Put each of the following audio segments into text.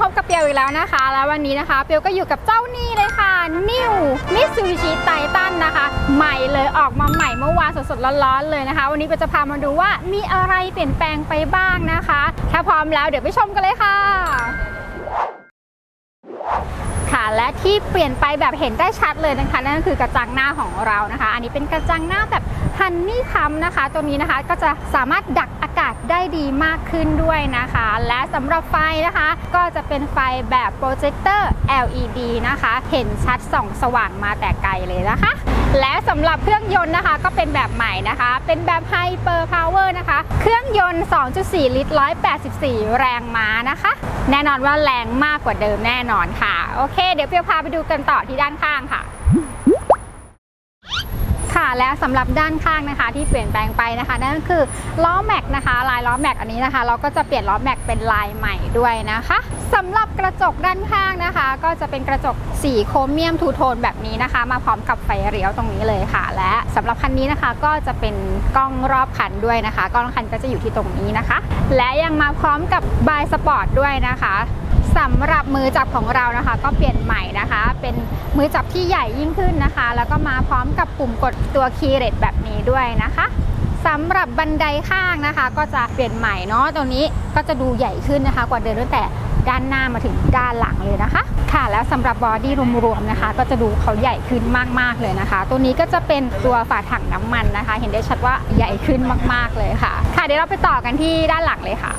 พบกับเปียวอีกแล้วนะคะ แล้ววันนี้นะคะ เปียวก็อยู่กับเจ้านี่เลยค่ะ New Mitsubishi Titan นะคะ ใหม่เลยออกมาใหม่เมื่อวานสดๆร้อนๆเลยนะคะ วันนี้เปียวจะพามาดูว่ามีอะไรเปลี่ยนแปลงไปบ้างนะคะ ถ้าพร้อมแล้วเดี๋ยวไปชมกันเลยค่ะ ค่ะและ ที่เปลี่ยนไปแบบเห็นได้ชัดเลยนะคะ นั่นก็คือกระจังหน้าของเรานะคะ อันนี้เป็นกระจังหน้าแบบฮันนี่คัมนะคะ ตัวนี้นะคะก็จะสามารถดักอากาศได้ดีมากขึ้นด้วยนะคะ และสำหรับไฟนะคะ ก็จะเป็นไฟแบบโปรเจคเตอร์ LED นะคะ เห็นชัดส่องสว่างมาแต่ไกลเลยนะคะ และสำหรับเครื่องยนต์นะคะก็เป็นแบบใหม่นะคะ เป็นแบบไฮเปอร์พาวเวอร์นะคะ เครื่องยนต์ 2.4 ลิตร 184 แรงม้านะคะ แน่นอนว่าแรงมากกว่าเดิมแน่นอนค่ะ โอเค เดี๋ยวเปียวพาไปดูกันต่อที่ด้านข้างค่ะ ค่ะ แล้วสำหรับด้านข้างนะคะ ที่เปลี่ยนแปลงไปนะคะ นั่นก็คือล้อแม็กนะคะ ลายล้อแม็กอันนี้นะคะ เราก็จะเปลี่ยนล้อแม็กเป็นลายใหม่ด้วยนะคะสำหรับกระจกด้านข้างนะคะ ก็จะเป็นกระจกสีโครเมียมทูโทนแบบนี้นะคะ มาพร้อมกับไฟเลี้ยวตรงนี้เลยค่ะ และสำหรับคันนี้นะคะก็จะเป็นกล้องรอบคันด้วยนะคะ กล้องคันก็จะอยู่ที่ตรงนี้นะคะ และยังมาพร้อมกับบายสปอร์ตด้วยนะคะสำหรับมือจับของเรานะคะ ก็เปลี่ยนใหม่นะคะ เป็นมือจับที่ใหญ่ยิ่งขึ้นนะคะ แล้วก็มาพร้อมกับปุ่มกดตัวคีย์เรทแบบนี้ด้วยนะคะสำหรับบันไดข้างนะคะ ก็จะเปลี่ยนใหม่เนาะตรงนี้ก็จะดูใหญ่ขึ้นนะคะ กว่าเดิมตั้งแต่ด้านหน้ามาถึงด้านหลังเลยนะคะ ค่ะแล้วสำหรับบอดี้รวมๆนะคะ ก็จะดูเขาใหญ่ขึ้นมากๆเลยนะคะ ตัวนี้ก็จะเป็นตัวฝาถังน้ำมันนะคะ เห็นได้ชัดว่าใหญ่ขึ้นมากๆเลยค่ะ ค่ะเดี๋ยวเราไปต่อกันที่ด้านหลังเลยค่ะ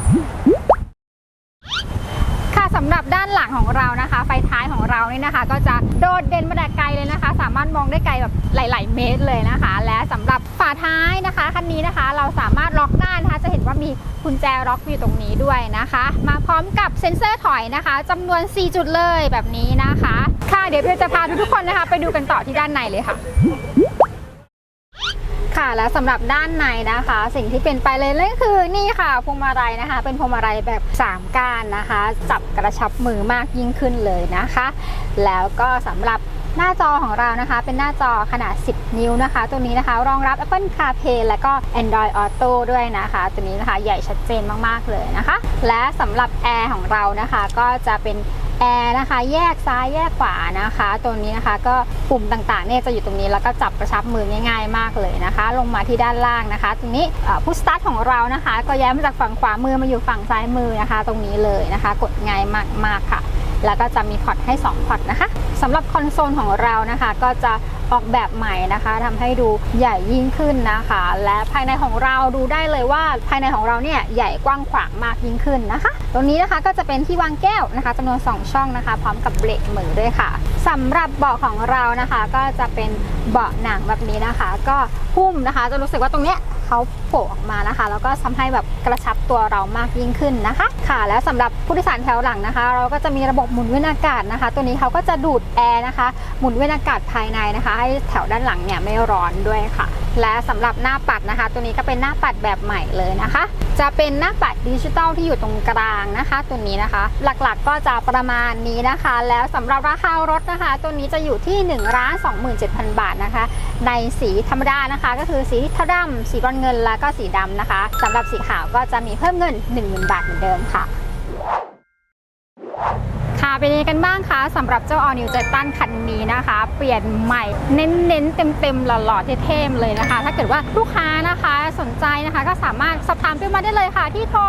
สำหรับด้านหลังของเรานะคะ ไฟท้ายของเรานี่นะคะ ก็จะโดดเด่นมาแต่ไกลเลยนะคะ สามารถมองได้ไกลแบบหลาย ๆ เมตรเลยนะคะ และสำหรับฝาท้ายนะคะคันนี้นะคะ เราสามารถล็อกได้นะคะ จะเห็นว่ามีกุญแจล็อกอยู่ตรงนี้ด้วยนะคะ มาพร้อมกับเซ็นเซอร์ถอยนะคะจำนวน 4 จุดเลยแบบนี้นะคะ ค่ะเดี๋ยวเพื่อจะพาทุกๆคนนะคะ ไปดูกันต่อที่ด้านในเลยค่ะ ค่ะและสำหรับด้านในนะคะ สิ่งที่เปลี่ยนไปเลยนั่นคือนี่ค่ะพวงมาลัยนะคะ เป็นพวงมาลัยแบบ 3ก้านนะคะ จับกระชับมือมากยิ่งขึ้นเลยนะคะ แล้วก็สำหรับหน้าจอของเรานะคะ เป็นหน้าจอขนาด 10 นิ้วนะคะ ตัวนี้นะคะรองรับ Apple CarPlay และก็ Android Auto ด้วยนะคะ ตัวนี้นะคะใหญ่ชัดเจนมากๆเลยนะคะ และสำหรับแอร์ของเรานะคะ ก็จะเป็น แอร์นะคะ แยกซ้ายแยกขวานะคะ ตัวนี้นะคะก็ปุ่มต่างๆเนี่ยจะอยู่ตรงนี้แล้วก็จับกระชับมือง่ายๆมากเลยนะคะ ลงมาที่ด้านล่างนะคะ ตรงนี้ผู้สตาร์ทของเรานะคะ ก็ย้ายมาจากฝั่งขวามือมาอยู่ฝั่งซ้ายมือนะคะ ตรงนี้เลยนะคะ กดง่ายมากๆค่ะ แล้วก็จะมีพอร์ตให้ 2 พอร์ตนะคะสำหรับคอนโซลของเรานะคะ ก็จะออกแบบใหม่นะคะทำให้ดูใหญ่ยิ่งขึ้นนะคะ และภายในของเราดูได้เลยว่าภายในของเราเนี่ยใหญ่กว้างขวางมากยิ่งขึ้นนะคะ ตรงนี้นะคะก็จะเป็นที่วางแก้วนะคะจำนวน 2 ช่องนะคะ พร้อมกับเบรกมือด้วยค่ะสำหรับเบาะของเรานะคะ ก็จะเป็นเบาะหนังแบบนี้นะคะ ก็หุ้มนะคะ จะรู้สึกว่าตรงเนี้ย เขาโผล่ออกมานะคะ แล้วก็ทำให้แบบกระชับตัวเรามากยิ่งขึ้นนะคะ ค่ะ แล้วสำหรับผู้โดยสารแถวหลังนะคะ เราก็จะมีระบบหมุนเวียนอากาศนะคะ ตัวนี้เขาก็จะดูดแอร์นะคะ หมุนเวียนอากาศภายในนะคะ ให้แถวด้านหลังเนี่ยไม่ร้อนด้วยค่ะ และสำหรับหน้าปัดนะคะ ตัวนี้ก็เป็นหน้าปัดแบบใหม่เลยนะคะ จะเป็นหน้าปัดดิจิตอลที่อยู่ตรงกลางนะคะ ตัวนี้นะคะ หลักๆก็จะประมาณนี้นะคะ แล้วสำหรับราคารถนะคะ ตัวนี้จะอยู่ที่1นึ่งล้านสองหมื่นเจ็ดพันบาทนะคะ ในสีธรรมดานะคะ ก็คือสีเทาดำสีบรอนเงินแล้วก็สีดำนะคะสำหรับสีขาวก็จะมีเพิ่มเงิน 10,000 บาทเหมือนเดิมค่ะค่ะ เป็นยังไงกันบ้างคะสำหรับเจ้า All New Titan คันนี้นะคะ เปลี่ยนใหม่เน้นๆ เต็มๆ หล่อๆ เท่ๆ เลยนะคะ ถ้าเกิดว่าลูกค้านะคะสนใจนะคะก็สามารถสอบถามเปลมาได้เลยค่ะ ที่โทร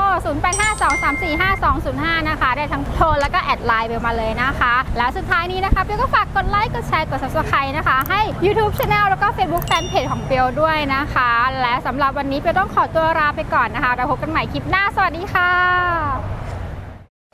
0852345205 นะคะ ได้ทั้งโทรแล้วก็แอดไลน์เปลมาเลยนะคะ แล้วสุดท้ายนี้นะคะเปลก็ฝากกดไลค์กดแชร์กด subscribe นะคะ ให้ YouTube Channel แล้วก็ Facebook Fanpage ของเปลด้วยนะคะ และสำหรับวันนี้เปลต้องขอตัวลาไปก่อนนะคะเราพบกันใหม่คลิปหน้าสวัสดีค่ะ